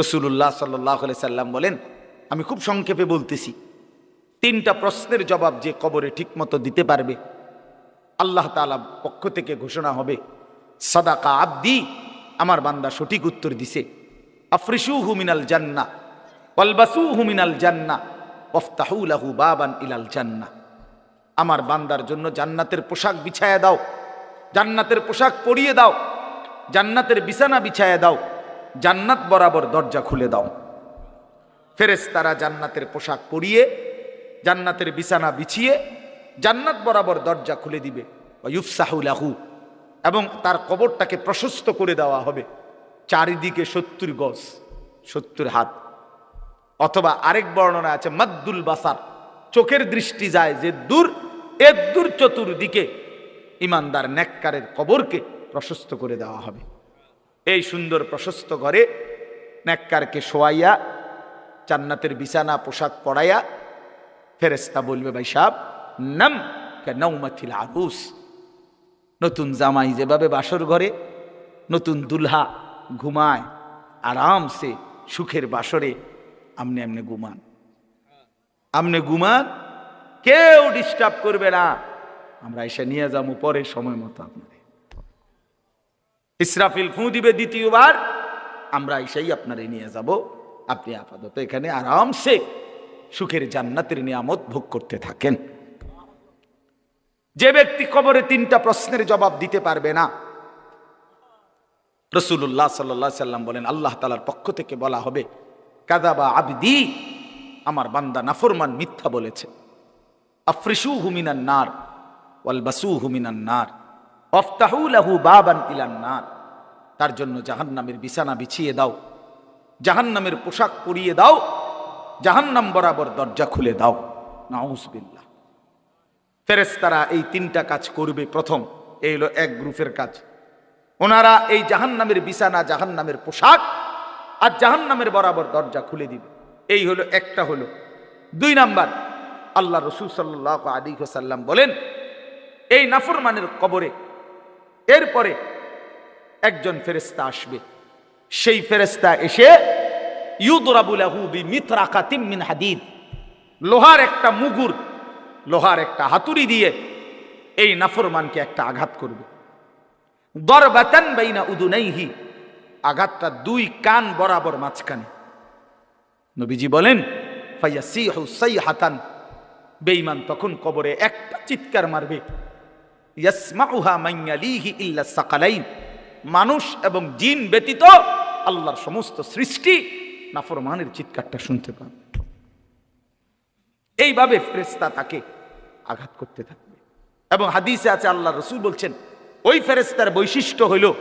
রসুল্লাহ সাল্লাহ সাল্লাম বলেন, আমি খুব সংক্ষেপে বলতেছি, তিনটা প্রশ্নের জবাব যে কবরে ঠিকমতো দিতে পারবে, আল্লাহ তালা পক্ষ থেকে ঘোষণা হবে, সদাকা আব্দি, আমার বান্দা সঠিক উত্তর দিছে আফরিসু হুমিনাল জান্না ওয়ালবাসু হুমিনাল জান্না ওফতাহুলাহু বাবান ইলাল জান্না। আমার বান্দার জন্য জান্নাতের পোশাক বিছায়া দাও, জান্নাতের পোশাক পরিয়ে দাও, জান্নাতের বিছানা বিছায়া দাও জান্নাত বরাবর দরজা খুলে দাও। ফেরেস তারা জান্নাতের পোশাক পরিয়ে, জান্নাতের বিছানা বিছিয়ে, জান্নাত বরাবর দরজা খুলে দিবে। ইউফসাহুলাহু এবং তার কবরটাকে প্রশস্ত করে দেওয়া হবে। চারিদিকে সত্তর গজ, সত্তর হাত। অথবা আরেক বর্ণনা আছে, মাদ্দুল বাসার। চোখের দৃষ্টি যায় যে দূর, এর দূর চতুর্দিকে ইমানদার নেককারের কবরকে প্রশস্ত করে দেওয়া হবে। এই সুন্দর প্রশস্ত ঘরে নেককারকে শোয়াইয়া, জান্নাতের বিছানা, পোশাক পরাইয়া ফেরেস্তা বলবে, ভাই সাহ নাম নৌমাথিল আরুস। নতুন জামাই যেভাবে বাসর ঘরে, নতুন দুলহা ঘুমায়, আরামসে সুখের বাসরে, আমনে আমনে ঘুমান। আমনে ঘুমান, কেউ ডিস্টার্ব করবে না। আমরা এসে নিয়ে যাব পরে সময় মতো আপনাদের। ইসরাফিল ফু দিবে দ্বিতীয়বার, আমরা এসেই আপনারে নিয়ে যাব। আপনি আপাতত এখানে আরামসে সুখের জান্নাতের নিয়ামত ভোগ করতে থাকেন। যে ব্যক্তি কবরে তিনটা প্রশ্নের জবাব দিতে পারবে না। রসুল্লাহ সাল্লাহ সাল্লাম বলেন, আল্লাহ তালার পক্ষ থেকে বলা হবে কাদাবা আবদি, আমার বান্দা নাফরমান মিথ্যা বলেছে। আফ্রিসু হুমিনান নার ওয়ালবাসু হুমিনান নার। অফতাহু লাহু বাবান ইলান নার। তার জন্য জাহান্নামের বিছানা বিছিয়ে দাও, জাহান্নামের পোশাক পরিয়ে দাও, জাহান্নাম বরাবর দরজা খুলে দাও। নাউজবিল্লাহ। ফেরেস্তারা এই তিনটা কাজ করবে প্রথম, এই হলো এক গ্রুপের কাজ। ওনারা এই জাহান্নামের বিছানা, জাহান্নামের পোশাক আর জাহান্নামের বরাবর দরজা খুলে দিবে। এই হলো, একটা হলো। দুই নাম্বার, আল্লাহ রসুল সাল্লাহ আলী সাল্লাম বলেন, এই নাফরমানের কবরে এরপরে একজন ফেরেস্তা আসবে। সেই ফেরেস্তা এসে মিন হাদিদ। লোহার একটা মুগুর, লোহার একটা হাতুড়ি দিয়ে এই নাফরমানকে একটা আঘাত করবে। দরবাতান বাইনা উদুনাইহি, আঘাতটা দুই কান বরাবর মাঝখানে। নবীজি বলেন ফাইয়াসিহু সাইহাতান। বেঈমান তখন কবরে একটা চিৎকার মারবে। মানুষ এবং জিন ব্যতীত আল্লাহর সমস্ত সৃষ্টি নাফরমানের চিৎকারটা শুনতে পাবে। এইভাবে ফেরেস্তা তাকে আঘাত করতে থাকবে। এবং হাদিসে আছে, আল্লাহ রসুল বলছেন, ওই ফেরেস্তার বৈশিষ্ট্য হইল,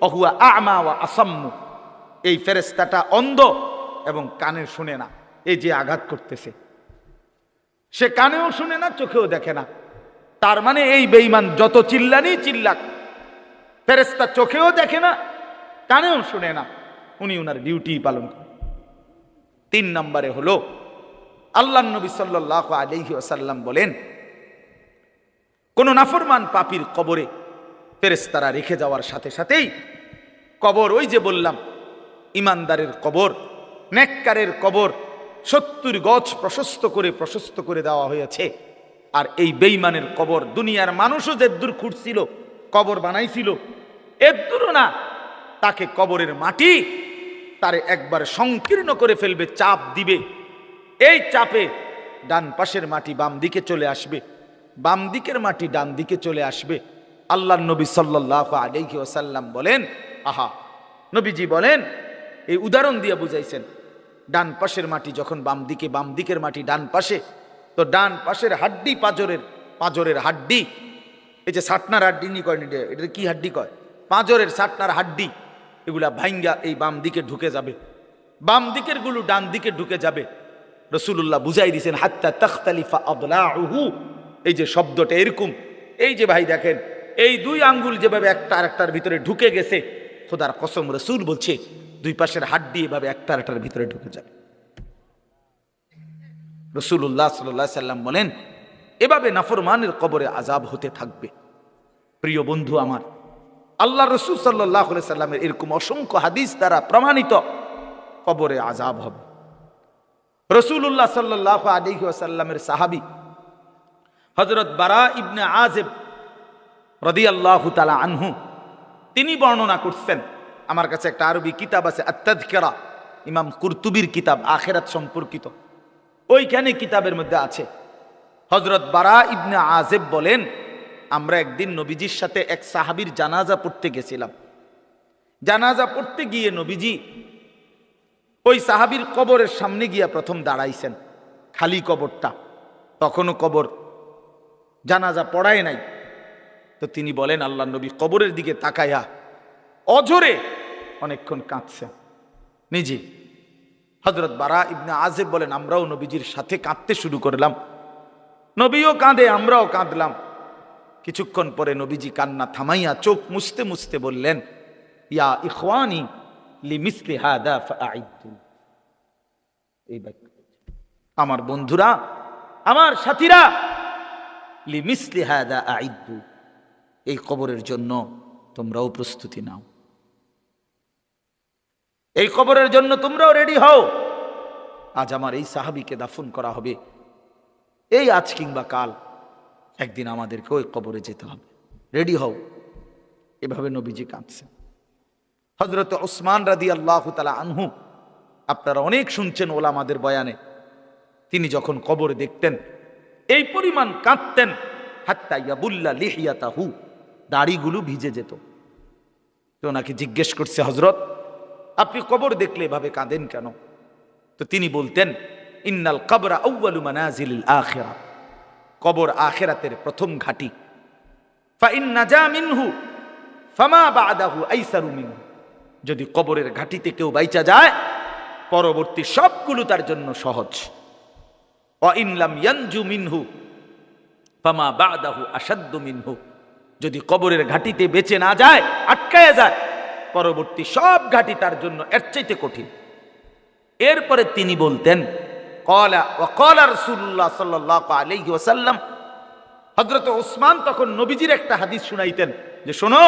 অহুয়া আমা ওয়া আসাম্মু। এই ফেরেস্তাটা অন্ধ এবং কানে শুনে না, এই যে আঘাত করতেছে। সে কানেও শুনে না, চোখেও দেখে না। তার মানে এই বেইমান যত চিল্লানি চিল্লাক ফেরেস্তা চোখেও দেখে না, কানেও শুনে না, উনি উনার ডিউটি পালন করেন। তিন নম্বরে হলো আল্লাহ নবী সাল্লাহ আলহি আসাল্লাম বলেন, কোন নাফরমান পাপির কবরে ফেরেস্তারা রেখে যাওয়ার সাথে সাথেই কবর, ওই যে বললাম, ইমানদারের কবর, নেককারের কবর, সত্তর গছ প্রশস্ত করে প্রশস্ত করে দেওয়া হয়েছে। আর এই বেইমানের কবর, দুনিয়ার মানুষও যে দূর খুঁড়ছিল, কবর বানাইছিল এর না। তাকে কবরের মাটি তারে একবার সংকীর্ণ করে ফেলবে, চাপ দিবে। এই চাপে ডান পাশের মাটি বাম দিকে চলে আসবে, বাম দিকের মাটি ডান দিকে চলে আসবে। আল্লাহ নবী সাল্লাহ আলহি ওসাল্লাম বলেন, আহা, নবীজি বলেন, এই উদাহরণ দিয়ে বুঝাইছেন, ডান পাশের মাটি যখন বাম দিকে, বাম দিকের মাটি ডান পাশে তো ডান পাশের হাড্ডি পাঁজরের পাঁজরের হাড্ডি। এই যে সাটনার হাড্ডি নি কয় এটা কি হাড্ডি কয়? পাঁজরের সাটনার হাড্ডি, এগুলা ভাইঙ্গা এই বাম দিকে ঢুকে যাবে। বাম দিকেরগুলো ডান দিকে ঢুকে যাবে। রসুল্লাহ বুঝাই দিয়েছেন হাত্তা তখতালিফা আবলাহু এই যে শব্দটা এরকম। এই যে ভাই দেখেন, এই দুই আঙ্গুল যেভাবে একটা আর একটার ভিতরে ঢুকে গেছে, খোদার কসম রসুল বলছে, দুই পাশের হাড্ডি এভাবে একটা আরেকটার ভিতরে ঢুকে যাবে। রসুল্লাহ সাল্লাহ সাল্লাম বলেন, এভাবে নাফরমানের কবরে আজাব হতে থাকবে। প্রিয় বন্ধু আমার, আল্লাহ রসুল সাল্লাহ সাল্লামের এরকম অসংখ্য হাদিস দ্বারা প্রমাণিত কবরে আজাব হবে। রসুল্লাহ সাল্লাহ আলী ওয়াসাল্লামের সাহাবি হজরত বারা ইবনে আজেব রদি আল্লাহ তালা আনহু, তিনি বর্ণনা করছেন, আমার কাছে একটা আরবি কিতাব আছে আত্মাদকেরা ইমাম কুরতুবির কিতাব, আখেরাত সম্পর্কিত। ওইখানে কিতাবের মধ্যে আছে। হজরত বারা ইবনে আজেব বলেন, আমরা একদিন নবীজির সাথে এক সাহাবির জানাজা পড়তে গেছিলাম। জানাজা পড়তে গিয়ে নবীজি ওই সাহাবির কবরের সামনে গিয়া প্রথম দাঁড়াইছেন, খালি কবরটা। তখনও কবর। জানাজা পড়ায় নাই। তো তিনি বলেন, আল্লাহ নবী কবরের দিকে তাকাইয়া অঝরে অনেকক্ষণ কাঁদছেন নিজে হজরত বারা ইবনে আজেব বলেন, আমরাও নবীজির সাথে কাঁদতে শুরু করলাম। নবীও কাঁদে, আমরাও কাঁদলাম। কিছুক্ষণ পরে নবীজি কান্না থামাইয়া চোখ মুছতে মুছতে বললেন, ইয়া ইখওয়ানি এই আমার বন্ধুরা, আমার সাথীরা, লিমিসলি এই কবরের জন্য তোমরাও প্রস্তুতি নাও। এই কবরের জন্য তোমরাও রেডি হও। আজ আমার এই সাহাবিকে দাফন করা হবে। এই আজ কিংবা কাল একদিন আমাদেরকে ওই কবরে যেতে হবে। রেডি হও। এভাবে নবীজি কাঁদছেন। হজরত ওসমান রাদি আল্লাহ তালা আনহু, আপনারা অনেক শুনছেন ওলামাদের বয়ানে। তিনি যখন কবরে দেখতেন, এই পরিমাণ কাঁদতেন, হাত্তা ইয়াবুল্লা লিহিয়াতাহু, দাড়িগুলো ভিজে যেত। তো ওনাকে জিজ্ঞেস করছে হজরত আপনি কবর দেখলে এভাবে কাঁদেন কেন? তো তিনি বলতেন, ইন্নাল কবরা আউ্বালু মানাজিল আখেরা। কবর আখেরাতের প্রথম ঘাটি। যদি কবরের ঘাটিতে কেউ বাইচা যায়, পরবর্তী সবগুলো তার জন্য সহজ। মিনহু ফামা বাদাহু মিনহু। যদি কবরের ঘাটিতে বেঁচে না যায়, আটকায় যায় পরবর্তী সব ঘাটি তার জন্য এর চাইতে কঠিন। এরপরে তিনি বলতেন, কলা হজরত ওসমান তখন নবীজির একটা হাদিস শুনাইতেন যে, শোনো,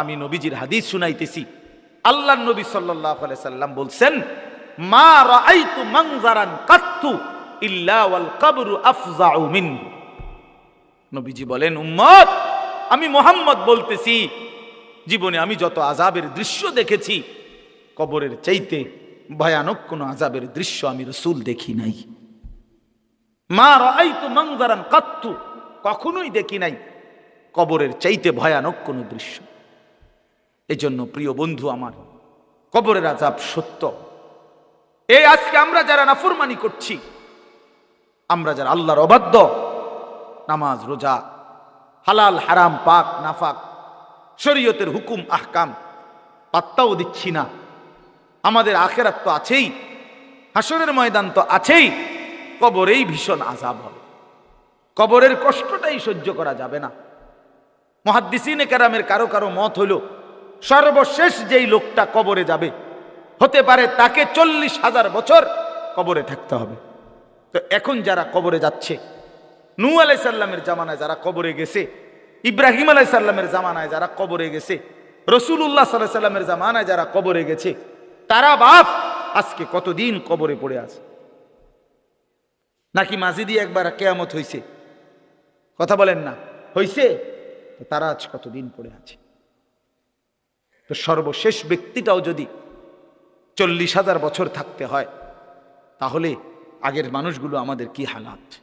আমি নবীজির হাদিস শুনাইতেছি। আল্লাহ নবী সাল্লাম বলছেন, মা ইল্লা নবীজি বলেন, উম্মত, আমি মোহাম্মদ বলতেছি জীবনে আমি যত আজাবের দৃশ্য দেখেছি, কবরের চাইতে ভয়ানক কোনো আজাবের দৃশ্য আমি রসুল দেখি নাই। মা রাআইতু মানজারান কাত্তু, কখনোই দেখি নাই কবরের চাইতে ভয়ানক কোনো দৃশ্য। এজন্য প্রিয় বন্ধু আমার, কবরের আজাব সত্য। এই আজকে আমরা যারা নাফরমানি করছি, আমরা যারা আল্লাহর অবাধ্য, নামাজ, রোজা, হালাল, হারাম, পাক, নাফাক শরীয়তের হুকুম, আহকাম পাত্তাও দিচ্ছি না। আমাদের আখেরাত তো আছেই হাসরের ময়দান তো আছেই, কবরেই ভীষণ আজাব হবে। কবরের কষ্টটাই সহ্য করা যাবে না। মহাদ্দিসিনে কেরামের কারও কারও মত হইল সর্বশেষ যেই লোকটা কবরে যাবে, হতে পারে তাকে চল্লিশ হাজার বছর কবরে থাকতে হবে। তো এখন যারা কবরে যাচ্ছে, নু আলাইসাল্লামের জামানায় যারা কবরে গেছে ইব্রাহিম আলাইসাল্লামের জামানায় যারা কবরে গেছে রসুল্লাহ সাল্লাহ সাল্লামের জামানায় যারা কবরে গেছে, তারা বাপ, আজকে কতদিন কবরে পড়ে আছে? নাকি মাজিদি একবার কেয়ামত হইছে? কথা বলেন না। হইছে? তারা আজ কতদিন পড়ে আছে? তো সর্বশেষ ব্যক্তিটাও যদি চল্লিশ হাজার বছর থাকতে হয়, তাহলে আগের মানুষগুলো আমাদের কি হালাত?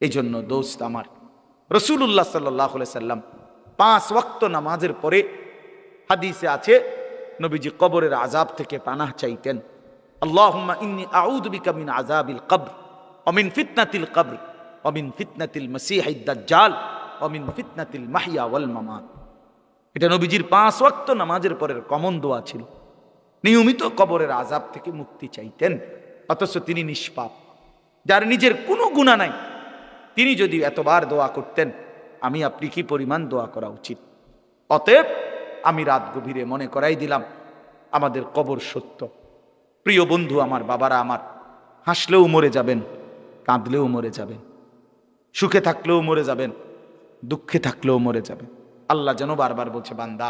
এই জন্য দোস্ত আমার রসুল্লাহ সাল্লাহ সাল্লাম পাঁচ ওয়াক্ত নামাজের পরে হাদিসে আছে, নবীজি কবরের আজাব থেকে পানাহ চাইতেন। মিন অমিন অমিন অমিন মাহিয়া ওয়াল এটা নবীজির পাঁচ ওয়াক্ত নামাজের পরের ছিল। নিয়মিত কবরের আজাব থেকে মুক্তি চাইতেন, অথচ তিনি নিষ্পাপ। যার নিজের কোনো গুণা নাই তিনি যদি এতবার দোয়া করতেন, আমি আপনি কি পরিমাণ দোয়া করা উচিত? অতএব আমি রাত গভীরে মনে করাই দিলাম, আমাদের কবর সত্য। প্রিয় বন্ধু, আমার বাবারা আমার, হাসলেও মরে যাবেন, কাঁদলেও মরে যাবেন, সুখে থাকলেও মরে যাবেন, দুঃখে থাকলেও মরে যাবেন। আল্লাহ যেন বারবার বলছে, বান্দা,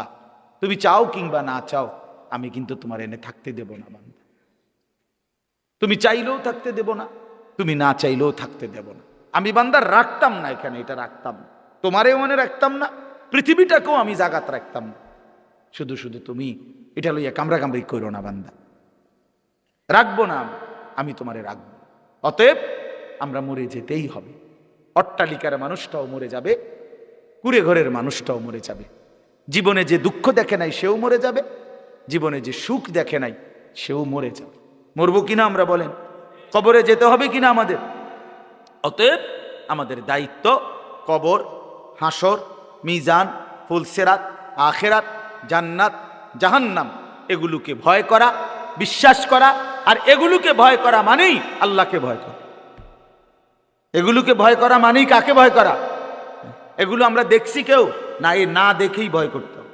তুমি চাও কিংবা না চাও, আমি কিন্তু তোমার এনে থাকতে দেব না, বান্দা। তুমি চাইলেও থাকতে দেব না, তুমি না চাইলেও থাকতে দেব না। আমি বান্দার রাখতাম না এখানে, এটা রাখতাম। না তোমারে মনে রাখতাম না, পৃথিবীটাকেও আমি জাগাত রাখতাম। না শুধু শুধু তুমি এটা লইয়া কামড়া কামড়ি করো না বান্দা। রাখব না আমি তোমারে রাখব। অতএব আমরা মরে যেতেই হবে। অট্টালিকার মানুষটাও মরে যাবে, কুড়ে ঘরের মানুষটাও মরে যাবে। জীবনে যে দুঃখ দেখে নাই, সেও মরে যাবে। জীবনে যে সুখ দেখে নাই, সেও মরে যাবে। মরবো কিনা আমরা বলেন? কবরে যেতে হবে কিনা আমাদের? অতএব আমাদের দায়িত্ব কবর, হাসর, মিজান, ফুলসেরাত, আখেরাত, জান্নাত, জাহান্নাম, এগুলোকে ভয় করা, বিশ্বাস করা, আর এগুলোকে ভয় করা মানেই আল্লাহকে ভয় করা। এগুলোকে ভয় করা মানেই কাকে ভয় করা? এগুলো আমরা দেখছি কেউ, না, এ না দেখেই ভয় করতে